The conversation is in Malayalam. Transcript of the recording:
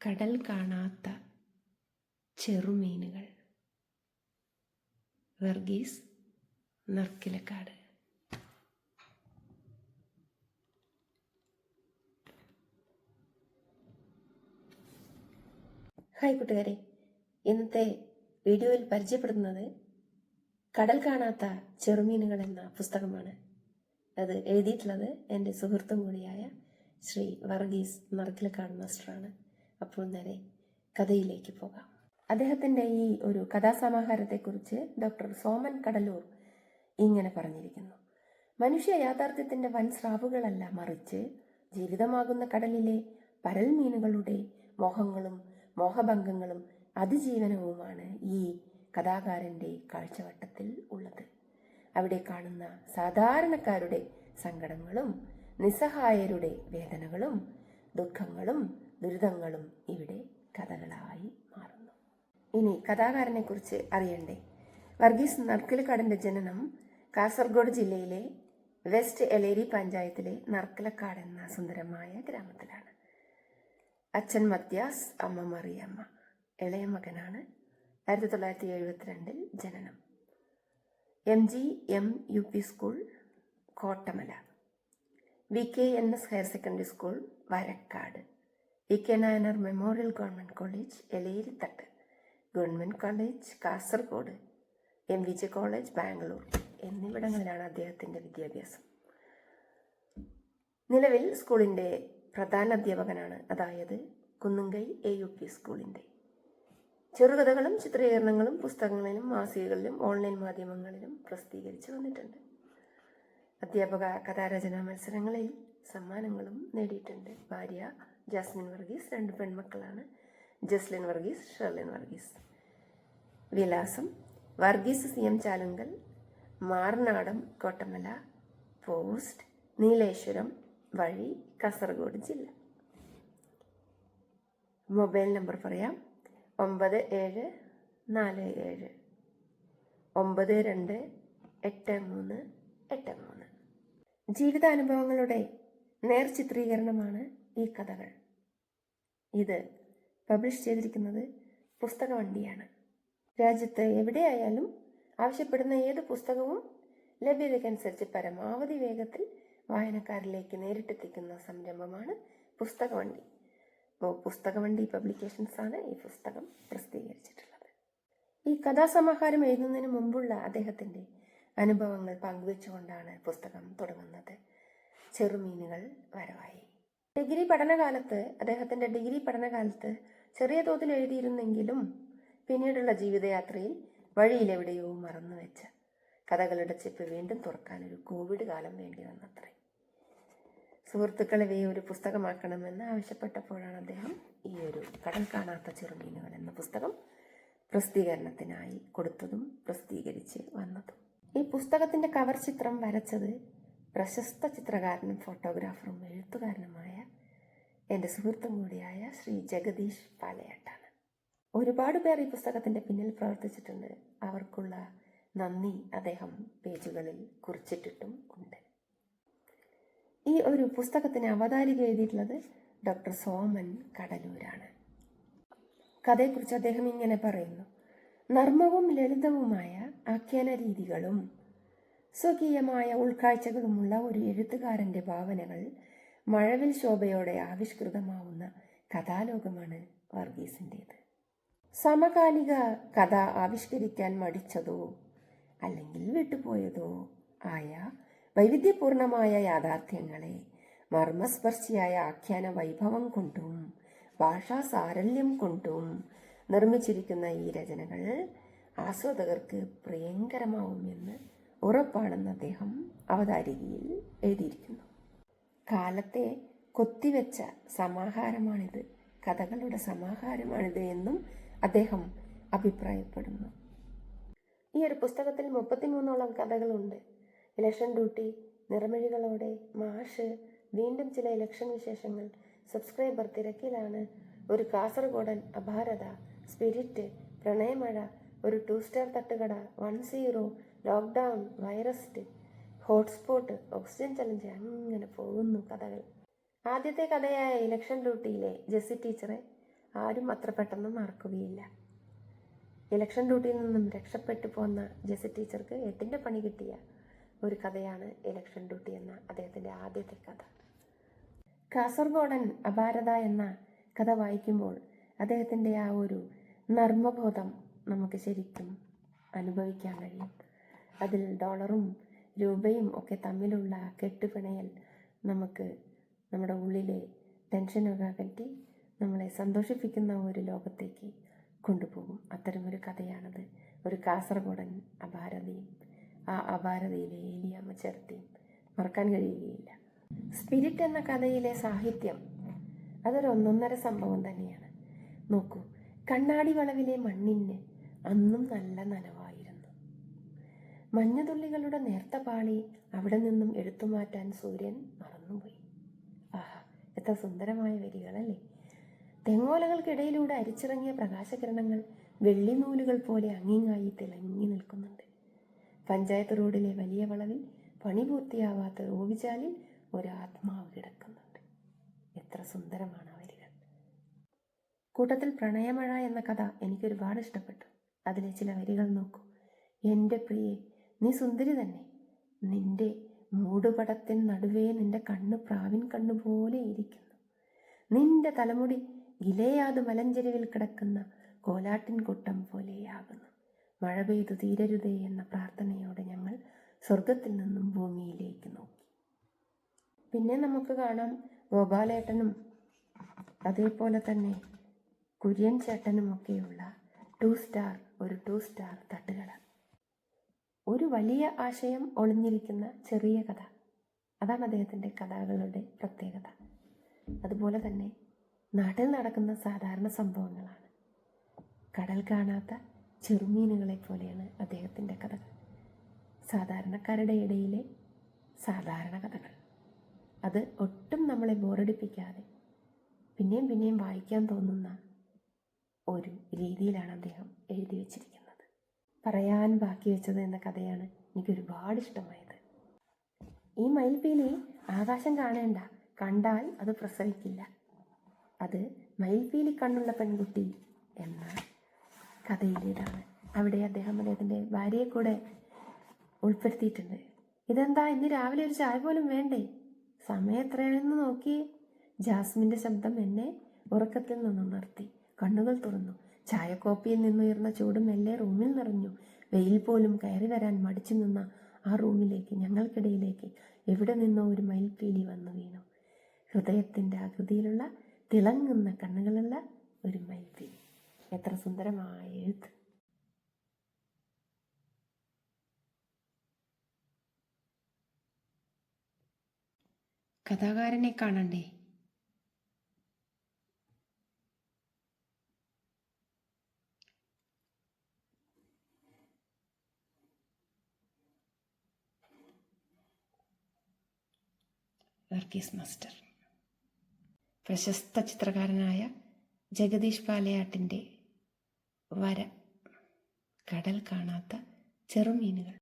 കടൽ കാണാത്ത ചെറുമീനുകൾ. വർഗീസ് നർക്കിലക്കാട്. ഹായ് കൂട്ടുകാരെ. ഇന്നത്തെ വീഡിയോയിൽ പരിചയപ്പെടുന്നത് കടൽ കാണാത്ത ചെറുമീനുകൾ എന്ന പുസ്തകമാണ്. അത് എഴുതിയിട്ടുള്ളത് എന്റെ സുഹൃത്തും കൂടിയായ ശ്രീ വർഗീസ് നർക്കിലക്കാട് മാസ്റ്ററാണ്. അപ്പോൾ നേരെ കഥയിലേക്ക് പോകാം. അദ്ദേഹത്തിന്റെ ഈ ഒരു കഥാസമാഹാരത്തെക്കുറിച്ച് ഡോക്ടർ സോമൻ കടലൂർ ഇങ്ങനെ പറഞ്ഞിരിക്കുന്നു. മനുഷ്യ യാഥാർത്ഥ്യത്തിന്റെ വൻ സ്രാവുകളല്ല മറിച്ച് ജീവിതമാകുന്ന കടലിലെ പരൽ മീനുകളുടെ മോഹങ്ങളും മോഹഭംഗങ്ങളും അതിജീവനവുമാണ് ഈ കഥാകാരന്റെ കാഴ്ചവട്ടത്തിൽ ഉള്ളത്. അവിടെ കാണുന്ന സാധാരണക്കാരുടെ സങ്കടങ്ങളും നിസ്സഹായരുടെ വേദനകളും ദുഃഖങ്ങളും ദുരിതങ്ങളും ഇവിടെ കഥകളായി മാറുന്നു. ഇനി കഥാകാരനെ കുറിച്ച് അറിയണ്ടേ? വർഗീസ് നർക്കിലക്കാടിന്റെ ജനനം കാസർഗോഡ് ജില്ലയിലെ വെസ്റ്റ് എലേരി പഞ്ചായത്തിലെ നർക്കിലക്കാട് എന്ന സുന്ദരമായ ഗ്രാമത്തിലാണ്. അച്ഛൻ മത്യാസ് അമ്മ മറിയമ്മ ഇളയ മകനാണ്. ആയിരത്തി തൊള്ളായിരത്തി എഴുപത്തിരണ്ടിൽ ജനനം. M G M U P school Kottamala. V K N S higher secondary school Varakkad. V K Nayanar memorial government college Elerithattu government college Kasaragod M V J college Bangalore എന്നിവിടങ്ങളിലാണ് അദ്ദേഹത്തിന്റെ വിദ്യാഭ്യാസം. നിലവിൽ സ്കൂളിന്റെ പ്രധാന അധ്യാപകനാണ് അതായത് കുന്നുങ്കൈ എ യു പി സ്കൂളിന്റെ ചെറുകഥകളും ചിത്രീകരണങ്ങളും പുസ്തകങ്ങളിലും മാസികകളിലും ഓൺലൈൻ മാധ്യമങ്ങളിലും പ്രസിദ്ധീകരിച്ചു വന്നിട്ടുണ്ട്. അധ്യാപക കഥാരചനാ മത്സരങ്ങളിൽ സമ്മാനങ്ങളും നേടിയിട്ടുണ്ട്. ഭാര്യ ജാസ്മിൻ വർഗീസ് രണ്ട് പെൺമക്കളാണ്. ജസ്ലിൻ വർഗീസ് ഷെർലിൻ വർഗീസ്. വിലാസം Varghese C M Chalunkal Marnadam Kottamala post Nileshwaram വഴി കാസർഗോഡ് ജില്ല. മൊബൈൽ നമ്പർ പറയാം. ഒമ്പത് ഏഴ് നാല് ഏഴ്. ഒമ്പത് രണ്ട് എട്ട് മൂന്ന് എട്ട് മൂന്ന്. ജീവിതാനുഭവങ്ങളുടെ നേർചിത്രീകരണമാണ് ഈ കഥകൾ. ഇത് പബ്ലിഷ് ചെയ്തിരിക്കുന്നത് പുസ്തകവണ്ടിയാണ്. രാജ്യത്ത് എവിടെയായാലും ആവശ്യപ്പെടുന്ന ഏത് പുസ്തകവും ലഭ്യതയ്ക്കനുസരിച്ച് പരമാവധി വേഗത്തിൽ വായനക്കാരിലേക്ക് നേരിട്ടെത്തിക്കുന്ന സംരംഭമാണ് പുസ്തകവണ്ടി. പുസ്തകവണ്ടി പബ്ലിക്കേഷൻസ് ആണ് ഈ പുസ്തകം പ്രസിദ്ധീകരിച്ചിട്ടുള്ളത്. ഈ കഥാസമാഹാരം എഴുതുന്നതിന് മുമ്പുള്ള അദ്ദേഹത്തിന്റെ അനുഭവങ്ങൾ പങ്കുവെച്ചുകൊണ്ടാണ് പുസ്തകം തുടങ്ങുന്നത്. ചെറുമീനുകൾ വരവായി. ഡിഗ്രി പഠനകാലത്ത് അദ്ദേഹത്തിന്റെ ഡിഗ്രി പഠനകാലത്ത് ചെറിയ തോതിൽ എഴുതിയിരുന്നെങ്കിലും പിന്നീടുള്ള ജീവിതയാത്രയിൽ വഴിയിലെവിടെയോ മറന്നു വെച്ച കഥകളുടെ ചെപ്പ് വീണ്ടും തുറക്കാൻ ഒരു കോവിഡ് കാലം വേണ്ടി വന്നത്രേ. സുഹൃത്തുക്കൾ ഇവയെ ഒരു പുസ്തകമാക്കണമെന്ന് ആവശ്യപ്പെട്ടപ്പോഴാണ് അദ്ദേഹം ഈ ഒരു കടൽ കാണാത്ത ചെറുമീനുകൾ എന്ന പുസ്തകം പ്രസിദ്ധീകരണത്തിനായി കൊടുത്തതും പ്രസിദ്ധീകരിച്ച് വന്നതും. ഈ പുസ്തകത്തിന്റെ കവർ ചിത്രം വരച്ചത് പ്രശസ്ത ചിത്രകാരനും ഫോട്ടോഗ്രാഫറും എഴുത്തുകാരനുമായ എന്റെ സുഹൃത്തും കൂടിയായ ശ്രീ ജഗദീഷ് പാലയാട്ടാണ്. ഒരുപാട് പേർ ഈ പുസ്തകത്തിന്റെ പിന്നിൽ പ്രവർത്തിച്ചിട്ടുണ്ട്. അവർക്കുള്ള നന്ദി അദ്ദേഹം പേജുകളിൽ കുറിച്ചിട്ടിട്ടും ഉണ്ട്. ഈ ഒരു പുസ്തകത്തിന് അവതാരിക എഴുതിയിട്ടുള്ളത് ഡോക്ടർ സോമൻ കടലൂരാണ്. കഥയെക്കുറിച്ച് അദ്ദേഹം ഇങ്ങനെ പറയുന്നു. നർമ്മവും ലളിതവുമായ ആഖ്യാന രീതികളും സ്വകീയമായ ഉൾക്കാഴ്ചകളുമുള്ള ഒരു എഴുത്തുകാരന്റെ ഭാവനകൾ മഴവിൽ ശോഭയോടെ ആവിഷ്കൃതമാവുന്ന കഥാലോകമാണ് വർഗീസിന്റേത് സമകാലിക കഥ ആവിഷ്കരിക്കാൻ മടിച്ചതോ അല്ലെങ്കിൽ വിട്ടുപോയതോ ആയ വൈവിധ്യപൂർണമായ യാഥാർത്ഥ്യങ്ങളെ മർമ്മസ്പർശിയായ ആഖ്യാന വൈഭവം കൊണ്ടും ഭാഷാ സാരല്യം കൊണ്ടും നിർമ്മിച്ചിരിക്കുന്ന ഈ രചനകൾ ആസ്വാദകർക്ക് പ്രിയങ്കരമാവുമെന്ന് ഉറപ്പാണെന്ന് അദ്ദേഹം അവതാരികയിൽ എഴുതിയിരിക്കുന്നു. കാലത്തെ കൊത്തിവെച്ച സമാഹാരമാണിത്. കഥകളുടെ സമാഹാരമാണിത് എന്നും അദ്ദേഹം അഭിപ്രായപ്പെടുന്നു. ഈ ഒരു പുസ്തകത്തിൽ മുപ്പത്തിമൂന്നോളം കഥകളുണ്ട്. ഇലക്ഷൻ ഡ്യൂട്ടി നിറമിഴികളോടെ മാഷ് വീണ്ടും ചില ഇലക്ഷൻ വിശേഷങ്ങൾ സബ്സ്ക്രൈബർ തിരക്കിലാണ് ഒരു കാസർഗോഡൻ അപാരത സ്പിരിറ്റ് പ്രണയമഴ ഒരു ടു സ്റ്റാർ തട്ടുകട one zero lockdown virus hotspot oxygen challenge അങ്ങനെ പോകുന്നു കഥകൾ. ആദ്യത്തെ കഥയായ ഇലക്ഷൻ ഡ്യൂട്ടിയിലെ ജെസ്സി ടീച്ചറെ ആരും അത്ര പെട്ടെന്ന് മറക്കുകയില്ല. ഇലക്ഷൻ ഡ്യൂട്ടിയിൽ നിന്നും രക്ഷപ്പെട്ടു പോന്ന ജെസി ടീച്ചർക്ക് എട്ടിന്റെ പണി കിട്ടിയ ഒരു കഥയാണ് ഇലക്ഷൻ ഡ്യൂട്ടി എന്ന അദ്ദേഹത്തിന്റെ ആദ്യത്തെ കഥ. കാസർഗോഡൻ അപാരത എന്ന കഥ വായിക്കുമ്പോൾ അദ്ദേഹത്തിന്റെ ആ ഒരു നർമ്മബോധം നമുക്ക് ശരിക്കും അനുഭവിക്കാൻ കഴിയും. അതിൽ ഡോളറും രൂപയും ഒക്കെ തമ്മിലുള്ള കെട്ടുപിണയൽ നമുക്ക് നമ്മുടെ ഉള്ളിലെ ടെൻഷനൊക്കെ അകറ്റി നമ്മളെ സന്തോഷിപ്പിക്കുന്ന ഒരു ലോകത്തേക്ക് കൊണ്ടുപോകും. അത്തരമൊരു കഥയാണത്. ഒരു കാസർഗോഡൻ അപാരതയും ആ അപാരതയിലെ ഏലിയാമ്മ ചേർത്തിയും മറക്കാൻ കഴിയുകയില്ല. സ്പിരിറ്റ് എന്ന കഥയിലെ സാഹിത്യം അതൊരു ഒന്നൊന്നര സംഭവം തന്നെയാണ്. നോക്കൂ കണ്ണാടി വളവിലെ മണ്ണിന് അന്നും നല്ല നനവായിരുന്നു. മഞ്ഞുതുള്ളികളുടെ നേർത്ത പാളി അവിടെ നിന്നും എടുത്തുമാറ്റാൻ സൂര്യൻ മറന്നുപോയി. ആഹാ എത്ര സുന്ദരമായ വരികളല്ലേ തെങ്ങോലകൾക്കിടയിലൂടെ അരിച്ചിറങ്ങിയ പ്രകാശകിരണങ്ങൾ വെള്ളിനൂലുകൾ പോലെ അങ്ങിങ്ങായി തിളങ്ങി നിൽക്കുന്നുണ്ട്. പഞ്ചായത്ത് റോഡിലെ വലിയ വളവിൽ പണി പൂർത്തിയാവാത്ത ഓവിചാലിൽ ഒരു ആത്മാവ് കിടക്കുന്നുണ്ട്. എത്ര സുന്ദരമാണ് ആ വരികൾ കൂട്ടത്തിൽ പ്രണയമഴ എന്ന കഥ എനിക്കൊരുപാട് ഇഷ്ടപ്പെട്ടു. അതിലെ ചില വരികൾ നോക്കൂ. എന്റെ പ്രിയെ നീ സുന്ദരി തന്നെ. നിന്റെ മൂടുപടത്തിൻ നടുവേ നിന്റെ കണ്ണ് പ്രാവിൻ കണ്ണു പോലെ ഇരിക്കുന്നു. നിന്റെ തലമുടി ഗിലയാത് മലഞ്ചെരുവിൽ കിടക്കുന്ന കോലാട്ടിൻ കൂട്ടം പോലെയാകുന്നു. മഴ പെയ്തു തീരരുതേ എന്ന പ്രാർത്ഥനയോടെ ഞങ്ങൾ സ്വർഗത്തിൽ നിന്നും ഭൂമിയിലേക്ക് നോക്കി. പിന്നെ നമുക്ക് കാണാം ഗോപാലേട്ടനും അതേപോലെ തന്നെ കുര്യൻ ചേട്ടനുമൊക്കെയുള്ള ടു സ്റ്റാർ ഒരു ടു സ്റ്റാർ തട്ടുകട. ഒരു വലിയ ആശയം ഒളിഞ്ഞിരിക്കുന്ന ചെറിയ കഥ. അതാണ് അദ്ദേഹത്തിന്റെ കഥകളുടെ പ്രത്യേകത. അതുപോലെ തന്നെ നാട്ടിൽ നടക്കുന്ന സാധാരണ സംഭവങ്ങളാണ്. കടൽ കാണാത്ത ചെറുമീനുകളെ പോലെയാണ് അദ്ദേഹത്തിന്റെ കഥകൾ. സാധാരണക്കാരുടെ ഇടയിലെ സാധാരണ കഥകൾ. അത് ഒട്ടും നമ്മളെ ബോറടിപ്പിക്കാതെ പിന്നെയും പിന്നെയും വായിക്കാൻ തോന്നുന്ന ഒരു രീതിയിലാണ് അദ്ദേഹം എഴുതി വച്ചിരിക്കുന്നത്. പറയാൻ ബാക്കി വെച്ചത് എന്ന കഥയാണ് എനിക്ക് ഒരുപാട് ഇഷ്ടമായത്. ഈ മയിൽപീലി ആകാശം കാണേണ്ട കണ്ടാൽ അത് പ്രസവിക്കില്ല. അത് മയിൽപീലി കണ്ണുള്ള പെൺകുട്ടി എന്ന കഥയിലേതാണ്. അവിടെ അദ്ദേഹം അദ്ദേഹത്തിന്റെ ഭാര്യയെ കൂടെ ഉൾപ്പെടുത്തിയിട്ടുണ്ട്. ഇതെന്താ ഇന്ന് രാവിലെ ഒരു ചായ പോലും വേണ്ടേ? സമയം എത്രയാണെന്ന് നോക്കി ജാസ്മിന്റെ ശബ്ദം എന്നെ ഉറക്കത്തിൽ നിന്നുണർത്തി കണ്ണുകൾ തുറന്നു. ചായക്കോപ്പിയിൽ നിന്നുയർന്ന ചൂട് മെല്ലെ റൂമിൽ നിറഞ്ഞു. വെയിൽ പോലും കയറി വരാൻ മടിച്ചു നിന്ന ആ റൂമിലേക്ക് ഞങ്ങൾക്കിടയിലേക്ക് എവിടെ നിന്നോ ഒരു മയിൽപ്പീലി വന്നു വീണു. ഹൃദയത്തിന്റെ ആകൃതിയിലുള്ള തിളങ്ങുന്ന കണ്ണുകളുള്ള ഒരു മയിൽപ്പീലി എത്ര സുന്ദരമായ എഴുത്ത്. കഥാകാരനെ കാണണ്ടേ? വർഗീസ് മാസ്റ്റർ. പ്രശസ്ത ചിത്രകാരനായ ജഗദീഷ് പാലയാട്ടിന്റെ വര. കടൽ കാണാത്ത ചെറുമീനുകൾ.